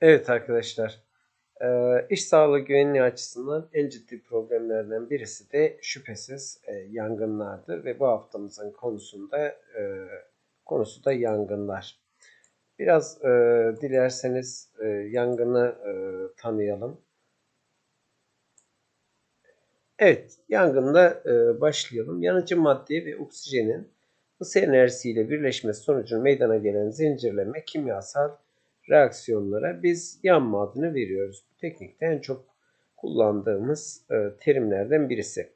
Evet arkadaşlar, eee, iş sağlığı güvenliği açısından en ciddi problemlerden birisi de şüphesiz e, yangınlardır ve bu haftamızın konusunda e, konusu da yangınlar. Biraz e, dilerseniz yangını tanıyalım. Evet, yangında başlayalım. Yanıcı madde ve oksijenin ısı enerjisiyle birleşmesi sonucu meydana gelen zincirleme kimyasal reaksiyonlara biz yanma adını veriyoruz. Bu teknikte en çok kullandığımız e, terimlerden birisi.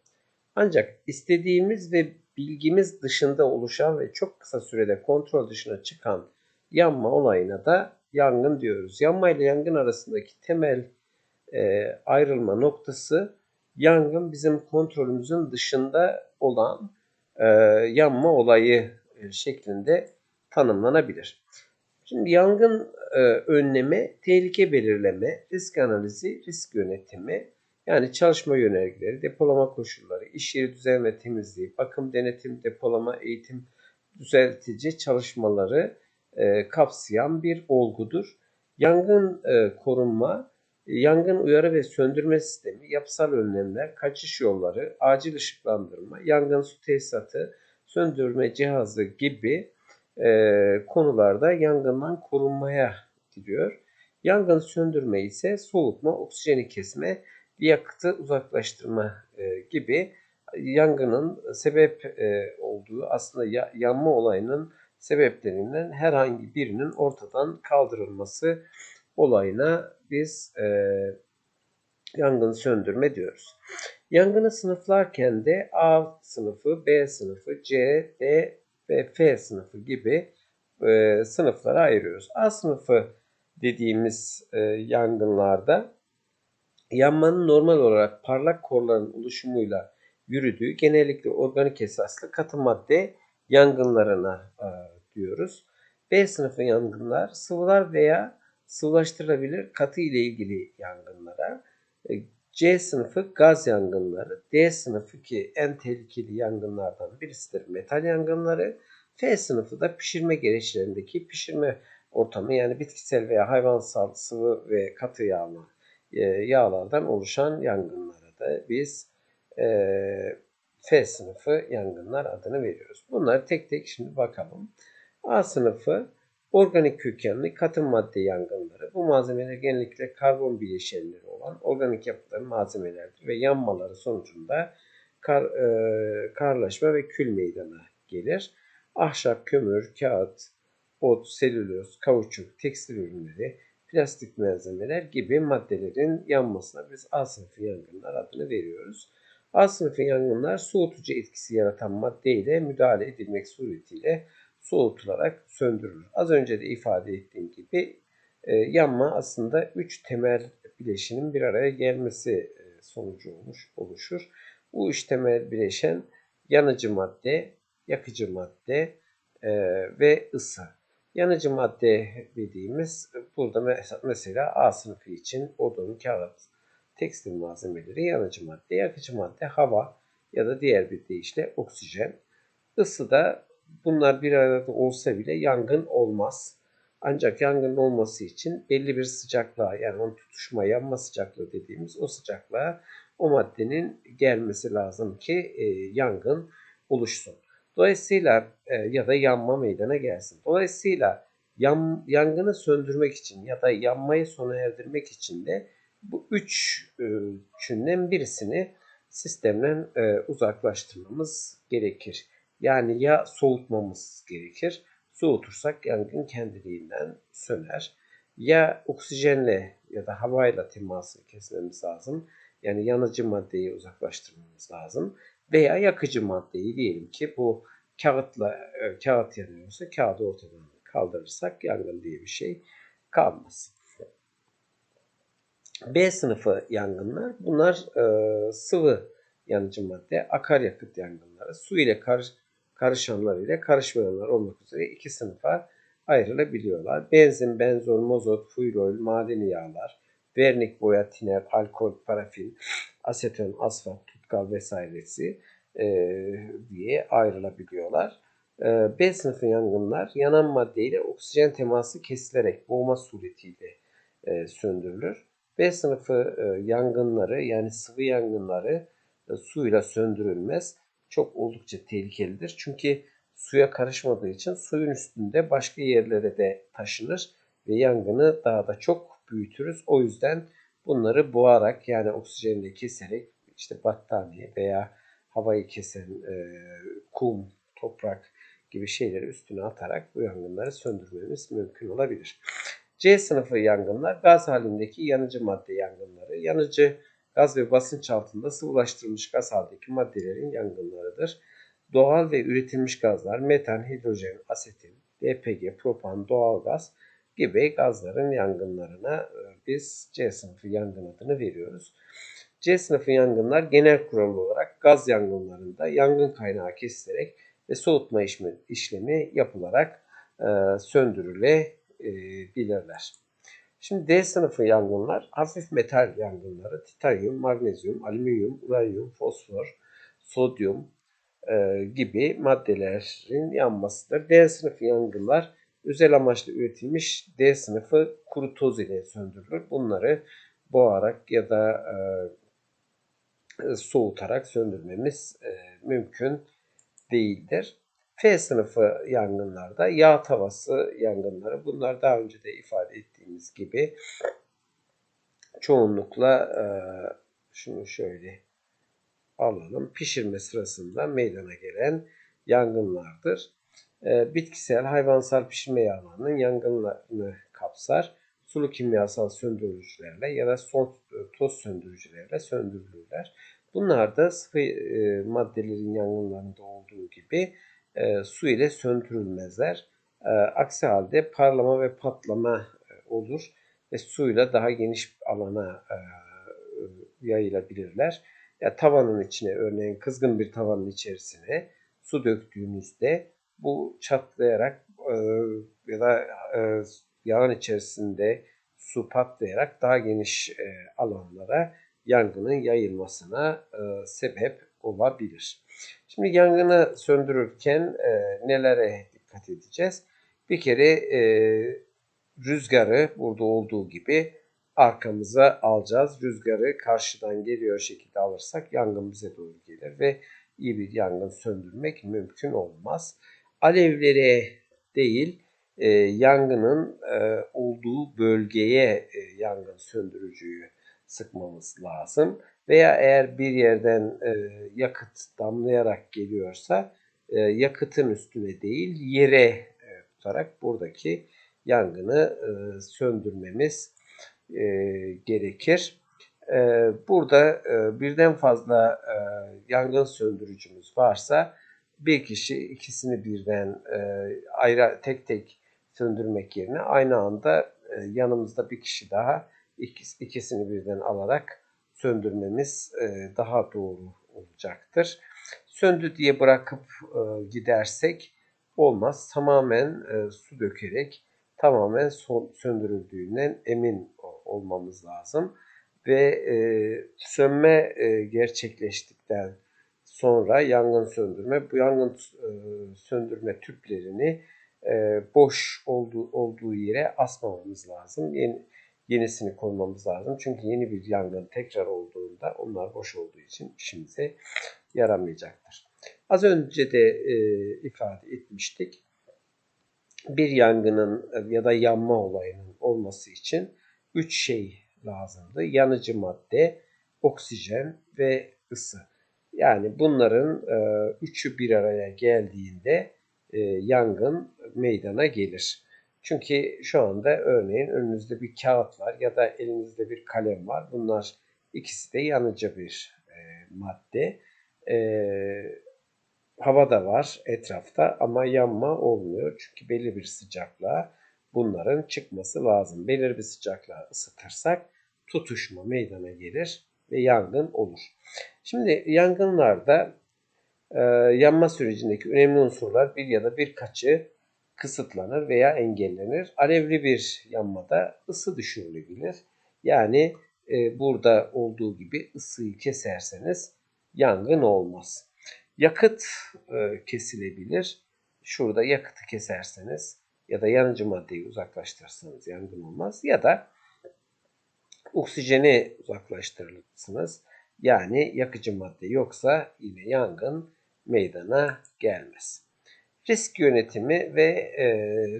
Ancak istediğimiz ve bilgimiz dışında oluşan ve çok kısa sürede kontrol dışına çıkan yanma olayına da yangın diyoruz. Yanma ile yangın arasındaki temel e, ayrılma noktası yangın bizim kontrolümüzün dışında olan e, yanma olayı şeklinde tanımlanabilir. Şimdi yangın e, önleme, tehlike belirleme, risk analizi, risk yönetimi, yani çalışma yönergeleri, depolama koşulları, iş yeri düzen ve temizliği, bakım, denetim, depolama, eğitim, düzeltici çalışmaları e, kapsayan bir olgudur. Yangın e, korunma, yangın uyarı ve söndürme sistemi, yapısal önlemler, kaçış yolları, acil ışıklandırma, yangın su tesisatı, söndürme cihazı gibi e, konularda yangından korunmaya gidiyor. Yangın söndürme ise soğutma, oksijeni kesme, yakıtı uzaklaştırma e, gibi yangının sebep e, olduğu aslında ya, yanma olayının sebeplerinden herhangi birinin ortadan kaldırılması olayına biz e, yangın söndürme diyoruz. Yangını sınıflarken de A sınıfı, B sınıfı, C, D ve F sınıfı gibi e, sınıflara ayırıyoruz. A sınıfı dediğimiz e, yangınlarda yanmanın normal olarak parlak korların oluşumuyla yürüdüğü genellikle organik esaslı katı madde yangınlarına e, diyoruz. B sınıfı yangınlar sıvılar veya sıvılaştırılabilir katı ile ilgili yangınlara. E, C sınıfı gaz yangınları, D sınıfı ki en tehlikeli yangınlardan birisidir metal yangınları. F sınıfı da pişirme gereçlerindeki pişirme ortamı yani bitkisel veya hayvansal sıvı ve katı yağma e, yağlardan oluşan yangınlara da biz e, F sınıfı yangınlar adını veriyoruz. Bunları tek tek şimdi bakalım. A sınıfı organik kökenli katı madde yangınları. Bu malzemeler genellikle karbon bileşenleri olan organik yapıların malzemelerdir ve yanmaları sonucunda kar, e, karlaşma ve kül meydana gelir. Ahşap, kömür, kağıt, ot, selüloz, kauçuk, tekstil ürünleri, plastik malzemeler gibi maddelerin yanmasına biz A sınıfı yangınlar adını veriyoruz. A sınıfı yangınlar soğutucu etkisi yaratan madde ile müdahale edilmek suretiyle soğutularak söndürülür. Az önce de ifade ettiğim gibi e, yanma aslında üç temel bileşinin bir araya gelmesi e, sonucu olmuş, oluşur. Bu üç temel bileşen yanıcı madde, yakıcı madde e, ve ısı. Yanıcı madde dediğimiz burada mesela A sınıfı için odun, kağıt, tekstil malzemeleri yanıcı madde, yakıcı madde hava ya da diğer bir deyişle oksijen. Isı da bunlar bir arada olsa bile yangın olmaz. Ancak yangın olması için belli bir sıcaklığa yani onun tutuşma yanma sıcaklığı dediğimiz o sıcaklığa o maddenin gelmesi lazım ki e, yangın oluşsun. Dolayısıyla e, ya da yanma meydana gelsin. Dolayısıyla yan, yangını söndürmek için ya da yanmayı sona erdirmek için de bu üç e, üçünden birisini sistemden e, uzaklaştırmamız gerekir. Yani ya soğutmamız gerekir. Soğutursak yangın kendiliğinden söner. Ya oksijenle ya da havayla temasını kesmemiz lazım. Yani yanıcı maddeyi uzaklaştırmamız lazım. Veya yakıcı maddeyi diyelim ki bu kağıtla e, kağıt yanıyorsa kağıdı ortadan kaldırırsak yangın diye bir şey kalmaz. B sınıfı yangınlar bunlar e, sıvı yanıcı madde, akaryakıt yangınları, su ile kar, karışanlar ile karışmayanlar olmak üzere iki sınıfa ayrılabiliyorlar. Benzin, benzol, mozot, fuel oil, madeni yağlar, vernik, boya, tiner, alkol, parafin, aseton, asfalt, tutkal vesairesi e, diye ayrılabiliyorlar. E, B sınıfı yangınlar yanan madde ile oksijen teması kesilerek boğma suretiyle e, söndürülür. B sınıfı e, yangınları yani sıvı yangınları e, suyla söndürülmez. Çok oldukça tehlikelidir. Çünkü suya karışmadığı için suyun üstünde başka yerlere de taşınır ve yangını daha da çok büyütürüz. O yüzden bunları boğarak yani oksijenle keserek işte battaniye veya havayı kesen e, kum, toprak gibi şeyleri üstüne atarak bu yangınları söndürmemiz mümkün olabilir. C sınıfı yangınlar gaz halindeki yanıcı madde yangınları. Yanıcı gaz ve basınç altında sıvılaştırılmış gaz haldeki maddelerin yangınlarıdır. Doğal ve üretilmiş gazlar metan, hidrojen, asetin, LPG, propan, doğal gaz gibi gazların yangınlarına e, biz C sınıfı yangın adını veriyoruz. C sınıfı yangınlar genel kural olarak gaz yangınlarında yangın kaynağı kesilerek ve soğutma işlemi yapılarak e, söndürülebilirler. Şimdi D sınıfı yangınlar hafif metal yangınları titanyum, magnezyum, alüminyum, uranyum, fosfor, sodyum e, gibi maddelerin yanmasıdır. D sınıfı yangınlar özel amaçlı üretilmiş D sınıfı kuru toz ile söndürülür. Bunları boğarak ya da e, soğutarak söndürmemiz e, mümkün değildir. F sınıfı yangınlarda yağ tavası yangınları bunlar daha önce de ifade ettiğimiz gibi çoğunlukla e, şunu şöyle alalım pişirme sırasında meydana gelen yangınlardır. E, bitkisel hayvansal pişirme yağlarının yangınlarını kapsar. Sulu kimyasal söndürücülerle ya da son toz söndürücülerle söndürülürler. Bunlar da sıvı e, maddelerin yangınlarında olduğu gibi e, su ile söndürülmezler. E, aksi halde parlama ve patlama e, olur ve suyla daha geniş alana e, yayılabilirler. Ya tavanın içine örneğin kızgın bir tavanın içerisine su döktüğünüzde bu çatlayarak e, ya da e, yağın içerisinde su patlayarak daha geniş e, alanlara yangının yayılmasına e, sebep olabilir. Şimdi yangını söndürürken e, nelere dikkat edeceğiz? Bir kere e, rüzgarı burada olduğu gibi arkamıza alacağız. Rüzgarı karşıdan geliyor şekilde alırsak yangın bize doğru gelir ve iyi bir yangın söndürmek mümkün olmaz. Alevlere değil e, yangının e, olduğu bölgeye e, yangın söndürücüyü sıkmamız lazım. Veya eğer bir yerden e, yakıt damlayarak geliyorsa e, yakıtın üstüne değil yere e, tutarak buradaki yangını e, söndürmemiz e, gerekir. E, burada e, birden fazla e, yangın söndürücümüz varsa bir kişi ikisini birden e, ayrı tek tek söndürmek yerine aynı anda e, yanımızda bir kişi daha ikisini birden alarak söndürmemiz e, daha doğru olacaktır. Söndü diye bırakıp e, gidersek olmaz. Tamamen e, su dökerek tamamen söndürüldüğünden emin olmamız lazım. Ve sönme gerçekleştikten sonra yangın söndürme, bu yangın söndürme tüplerini boş olduğu, olduğu yere asmamamız lazım. Yeni, yenisini koymamız lazım. Çünkü yeni bir yangın tekrar olduğunda onlar boş olduğu için işimize yaramayacaktır. Az önce de e, ifade etmiştik. Bir yangının e, ya da yanma olayının olması için üç şey lazımdı. Yanıcı madde, oksijen ve ısı. Yani bunların e, üçü bir araya geldiğinde e, yangın meydana gelir. Çünkü şu anda örneğin önünüzde bir kağıt var ya da elinizde bir kalem var. Bunlar ikisi de yanıcı bir e, madde. E, hava da var etrafta ama yanma olmuyor. Çünkü belli bir sıcaklığa bunların çıkması lazım. Belirli bir sıcaklığa ısıtırsak tutuşma meydana gelir ve yangın olur. Şimdi yangınlarda e, yanma sürecindeki önemli unsurlar bir ya da birkaçı kısıtlanır veya engellenir. Alevli bir yanmada ısı düşürülebilir. Yani e, burada olduğu gibi ısıyı keserseniz yangın olmaz. Yakıt e, kesilebilir. Şurada yakıtı keserseniz ya da yanıcı maddeyi uzaklaştırırsanız yangın olmaz. Ya da Oksijeni uzaklaştırırsınız. Yani yakıcı madde yoksa yine yangın meydana gelmez. Risk yönetimi ve e,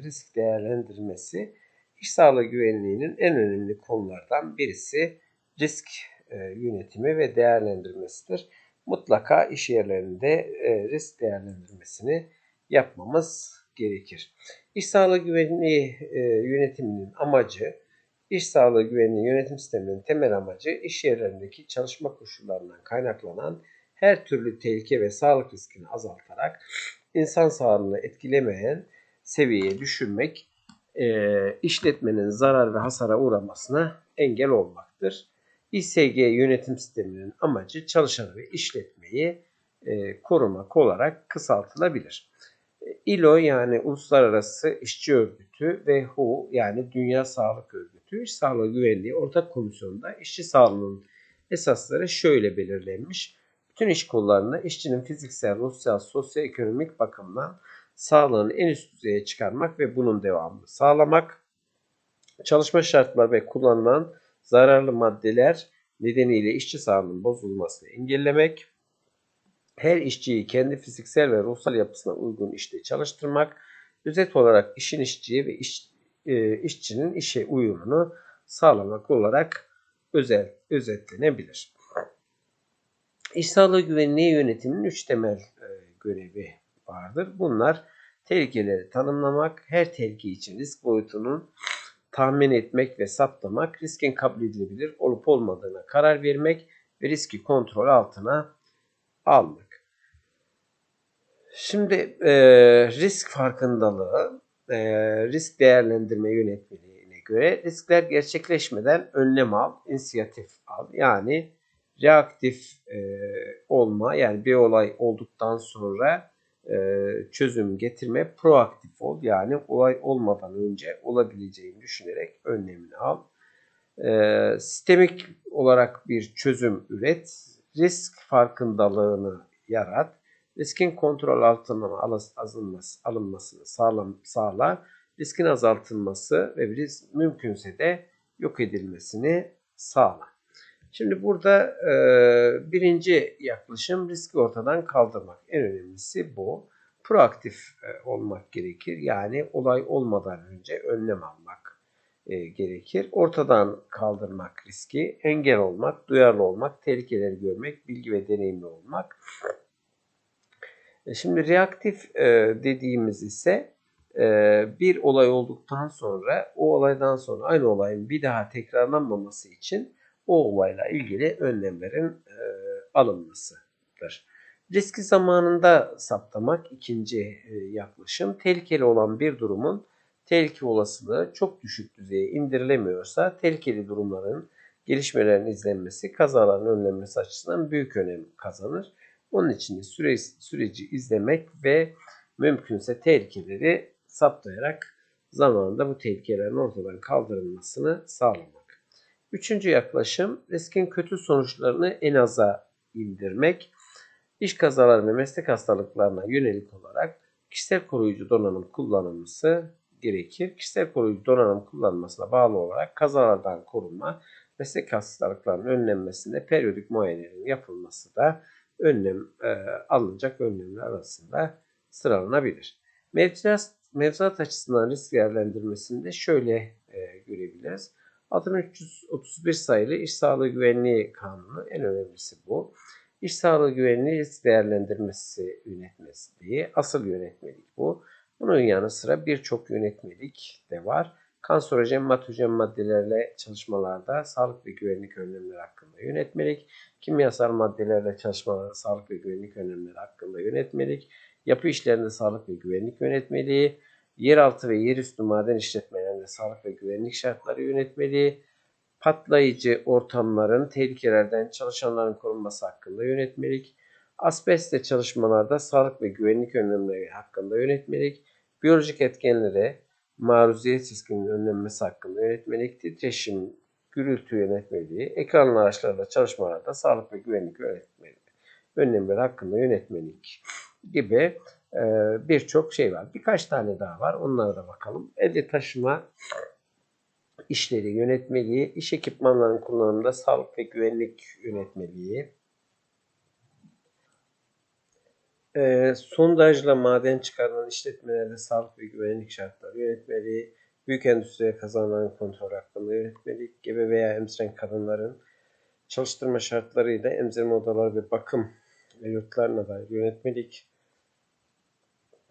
risk değerlendirmesi iş sağlığı güvenliğinin en önemli konulardan birisi risk e, yönetimi ve değerlendirmesidir. Mutlaka iş yerlerinde e, risk değerlendirmesini yapmamız gerekir. İş sağlığı güvenliği e, yönetiminin amacı, iş sağlığı güvenliği yönetim sisteminin temel amacı iş yerlerindeki çalışma koşullarından kaynaklanan her türlü tehlike ve sağlık riskini azaltarak insan sağlığını etkilemeyen seviyeye düşürmek, e, işletmenin zarar ve hasara uğramasına engel olmaktır. İSG yönetim sisteminin amacı çalışanı ve işletmeyi e, korumak olarak kısaltılabilir. ILO yani Uluslararası İşçi Örgütü ve WHO yani Dünya Sağlık Örgütü İş Sağlığı Güvenliği Ortak Komisyonu'nda işçi sağlığının esasları şöyle belirlenmiş. Bütün iş kollarında işçinin fiziksel, sosyal, sosyoekonomik bakımdan sağlığını en üst düzeye çıkarmak ve bunun devamını sağlamak, çalışma şartları ve kullanılan zararlı maddeler nedeniyle işçi sağlığının bozulmasını engellemek, her işçiyi kendi fiziksel ve ruhsal yapısına uygun işte çalıştırmak, özet olarak işin işçiye ve iş, e, işçinin işe uyumunu sağlamak olarak özel özetlenebilir. İş sağlığı güvenliği yönetiminin üç temel e, görevi vardır. Bunlar tehlikeleri tanımlamak, her tehlike için risk boyutunun tahmin etmek ve saptamak, riskin kabul edilebilir olup olmadığına karar vermek ve riski kontrol altına almak. Şimdi e, risk farkındalığı, e, risk değerlendirme yönetmeliğine göre riskler gerçekleşmeden önlem al, inisiyatif al. Yani reaktif e, olma, yani bir olay olduktan sonra e, çözüm getirme, proaktif ol. Yani olay olmadan önce olabileceğini düşünerek önlemini al. E, sistemik olarak bir çözüm üret risk farkındalığını yarat, riskin kontrol altına alınması, alınmasını sağlam, sağla, riskin azaltılması ve risk mümkünse de yok edilmesini sağla. Şimdi burada e, birinci yaklaşım riski ortadan kaldırmak. En önemlisi bu. Proaktif e, olmak gerekir. Yani olay olmadan önce önlem almak e, gerekir. Ortadan kaldırmak riski, engel olmak, duyarlı olmak, tehlikeleri görmek, bilgi ve deneyimli olmak. E, şimdi reaktif e, dediğimiz ise e, bir olay olduktan sonra o olaydan sonra aynı olayın bir daha tekrarlanmaması için o olayla ilgili önlemlerin e, alınmasıdır. Riski zamanında saptamak ikinci e, yaklaşım. Tehlikeli olan bir durumun tehlike olasılığı çok düşük düzeye indirilemiyorsa tehlikeli durumların gelişmelerin izlenmesi kazaların önlenmesi açısından büyük önem kazanır. Onun için de süre, süreci izlemek ve mümkünse tehlikeleri saptayarak zamanında bu tehlikelerin ortadan kaldırılmasını sağlamak. Üçüncü yaklaşım riskin kötü sonuçlarını en aza indirmek. İş kazaları ve meslek hastalıklarına yönelik olarak kişisel koruyucu donanım kullanılması gerekir. Kişisel koruyucu donanım kullanılmasına bağlı olarak kazalardan korunma, meslek hastalıklarının önlenmesinde periyodik muayenelerin yapılması da önlem e, alınacak önlemler arasında sıralanabilir. Mevzuat, mevzuat açısından risk değerlendirmesinde şöyle e, görebiliriz. 6331 sayılı İş Sağlığı Güvenliği Kanunu en önemlisi bu. İş Sağlığı Güvenliği Risk Değerlendirmesi Yönetmesi diye asıl yönetmelik bu. Bunun yanı sıra birçok yönetmelik de var. Kanserojen, matojen maddelerle çalışmalarda sağlık ve güvenlik önlemleri hakkında yönetmelik, kimyasal maddelerle çalışmalarda sağlık ve güvenlik önlemleri hakkında yönetmelik, yapı işlerinde sağlık ve güvenlik yönetmeliği, yeraltı ve yerüstü maden işletmelerinde sağlık ve güvenlik şartları yönetmeliği, patlayıcı ortamların tehlikelerden çalışanların korunması hakkında yönetmelik, asbestle çalışmalarda sağlık ve güvenlik önlemleri hakkında yönetmelik, biyolojik etkenlere maruziyet riskinin önlenmesi hakkında yönetmelik, titreşim, gürültü yönetmeliği, ekranlı araçlarda çalışmalarda sağlık ve güvenlik yönetmeliği, önlemleri hakkında yönetmelik gibi e, birçok şey var. Birkaç tane daha var. Onlara da bakalım. Elde taşıma işleri yönetmeliği, iş ekipmanlarının kullanımında sağlık ve güvenlik yönetmeliği, Ee, sondajla maden çıkarılan işletmelerde sağlık ve güvenlik şartları yönetmeliği, büyük endüstriye kazanılan kontrol hakkında yönetmelik, gebe veya emziren kadınların çalıştırma şartlarıyla emzirme odaları ve bakım yurtlarına dair yönetmelik,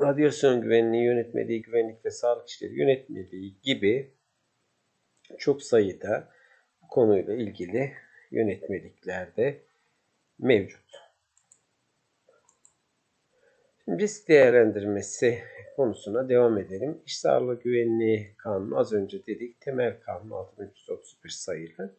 radyasyon güvenliği yönetmeliği, güvenlik ve sağlık işleri yönetmeliği gibi çok sayıda bu konuyla ilgili yönetmeliklerde mevcut. Şimdi risk değerlendirmesi konusuna devam edelim. İş sağlığı güvenliği kanunu az önce dedik. Temel kanun 6331 sayılı.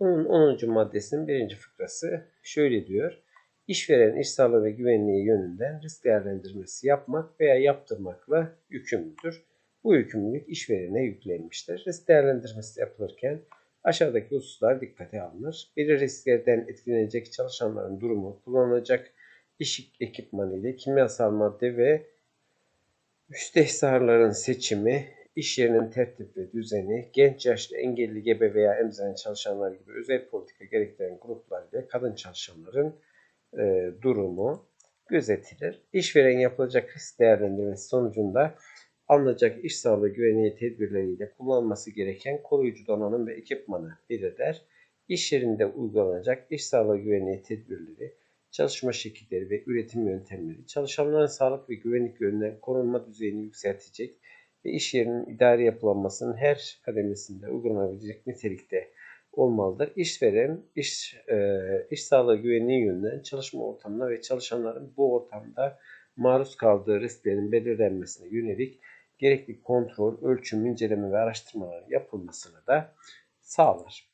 Bunun 10. maddesinin birinci fıkrası şöyle diyor. İşveren iş sağlığı ve güvenliği yönünden risk değerlendirmesi yapmak veya yaptırmakla yükümlüdür. Bu yükümlülük işverene yüklenmiştir. Risk değerlendirmesi yapılırken aşağıdaki hususlar dikkate alınır. Bir risklerden etkilenecek çalışanların durumu, kullanılacak iş ekipmanı ile kimyasal madde ve müstehsarların seçimi, iş yerinin tertip ve düzeni, genç yaşlı engelli gebe veya emziren çalışanlar gibi özel politika gerektiren gruplar ile kadın çalışanların e, durumu gözetilir. İşveren yapılacak risk değerlendirmesi sonucunda alınacak iş sağlığı güvenliği tedbirleriyle kullanılması gereken koruyucu donanım ve ekipmanı belirler. İş yerinde uygulanacak iş sağlığı güvenliği tedbirleri, çalışma şekilleri ve üretim yöntemleri, çalışanların sağlık ve güvenlik yönünden korunma düzeyini yükseltecek ve iş yerinin idari yapılanmasının her kademesinde uygulanabilecek nitelikte olmalıdır. İşveren, iş, e, iş sağlığı güvenliği yönünden çalışma ortamına ve çalışanların bu ortamda maruz kaldığı risklerin belirlenmesine yönelik gerekli kontrol, ölçüm, inceleme ve araştırmalar yapılmasını da sağlar.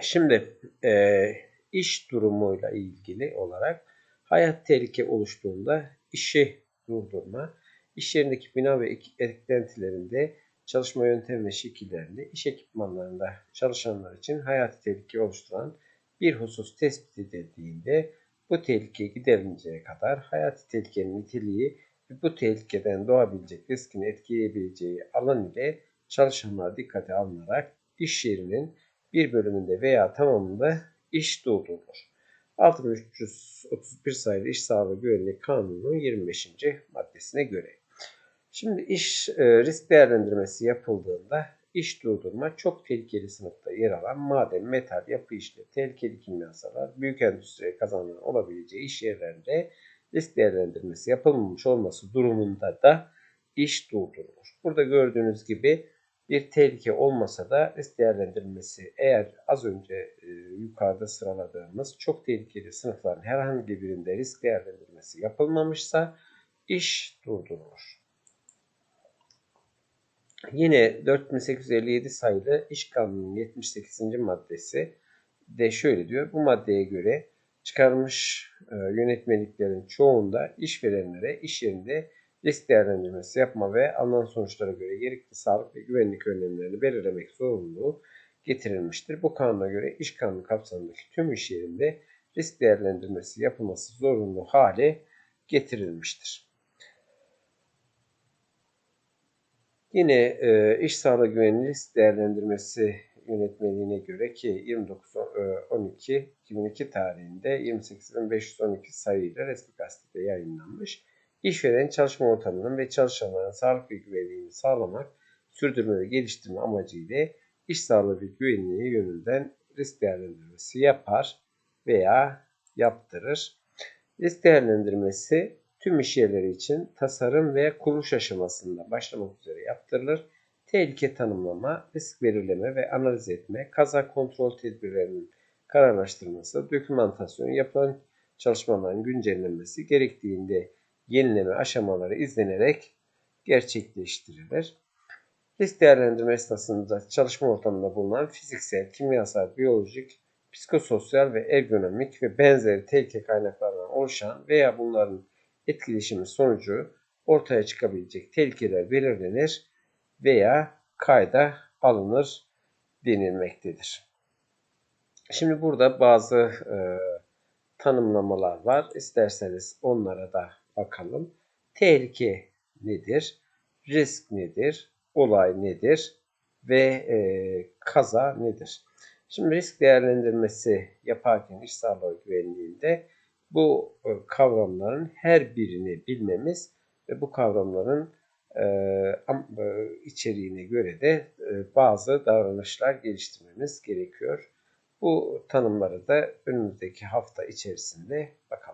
Şimdi e, iş durumuyla ilgili olarak hayat tehlike oluştuğunda işi durdurma, iş yerindeki bina ve eklentilerinde çalışma yöntemi ve şekillerinde iş ekipmanlarında çalışanlar için hayati tehlike oluşturan bir husus tespit edildiğinde bu tehlike giderinceye kadar hayati tehlikenin niteliği ve bu tehlikeden doğabilecek riskin etkileyebileceği alan ile çalışanlar dikkate alınarak iş yerinin bir bölümünde veya tamamında iş durdurulur. 6331 sayılı İş Sağlığı Güvenliği Kanunu'nun 25. maddesine göre. Şimdi iş e, risk değerlendirmesi yapıldığında iş durdurma çok tehlikeli sınıfta yer alan maden, metal, yapı işleri, tehlikeli kimyasallar, büyük endüstriye kazanılan olabileceği iş yerlerinde risk değerlendirmesi yapılmamış olması durumunda da iş durdurulur. Burada gördüğünüz gibi bir tehlike olmasa da risk değerlendirmesi eğer az önce e, yukarıda sıraladığımız çok tehlikeli sınıfların herhangi birinde risk değerlendirmesi yapılmamışsa iş durdurulur. Yine 4857 sayılı İş Kanunu'nun 78. maddesi de şöyle diyor. Bu maddeye göre çıkarmış e, yönetmeliklerin çoğunda işverenlere iş yerinde risk değerlendirmesi yapma ve alınan sonuçlara göre gerekli sağlık ve güvenlik önlemlerini belirlemek zorunluluğu getirilmiştir. Bu kanuna göre iş kanunu kapsamındaki tüm iş yerinde risk değerlendirmesi yapılması zorunlu hale getirilmiştir. Yine e, iş sağlığı güvenliği risk değerlendirmesi yönetmeliğine göre ki 29 12 2002 tarihinde 28.512 sayıyla resmi gazetede yayınlanmış. İşveren çalışma ortamının ve çalışanların sağlık ve güvenliğini sağlamak, sürdürme ve geliştirme amacıyla iş sağlığı ve güvenliği yönünden risk değerlendirmesi yapar veya yaptırır. Risk değerlendirmesi tüm iş yerleri için tasarım ve kuruluş aşamasında başlamak üzere yaptırılır. Tehlike tanımlama, risk belirleme ve analiz etme, kaza kontrol tedbirlerinin kararlaştırılması, dokümantasyon, yapılan çalışmaların güncellenmesi, gerektiğinde yenileme aşamaları izlenerek gerçekleştirilir. Risk değerlendirme esnasında çalışma ortamında bulunan fiziksel, kimyasal, biyolojik, psikososyal ve ergonomik ve benzeri tehlike kaynaklarından oluşan veya bunların etkileşimi sonucu ortaya çıkabilecek tehlikeler belirlenir veya kayda alınır denilmektedir. Şimdi burada bazı e, tanımlamalar var. İsterseniz onlara da bakalım. Tehlike nedir? Risk nedir? Olay nedir? ve e, kaza nedir? Şimdi risk değerlendirmesi yaparken iş sağlığı güvenliğinde bu e, kavramların her birini bilmemiz ve bu kavramların e, e, içeriğine göre de bazı davranışlar geliştirmemiz gerekiyor. Bu tanımları da önümüzdeki hafta içerisinde bakalım.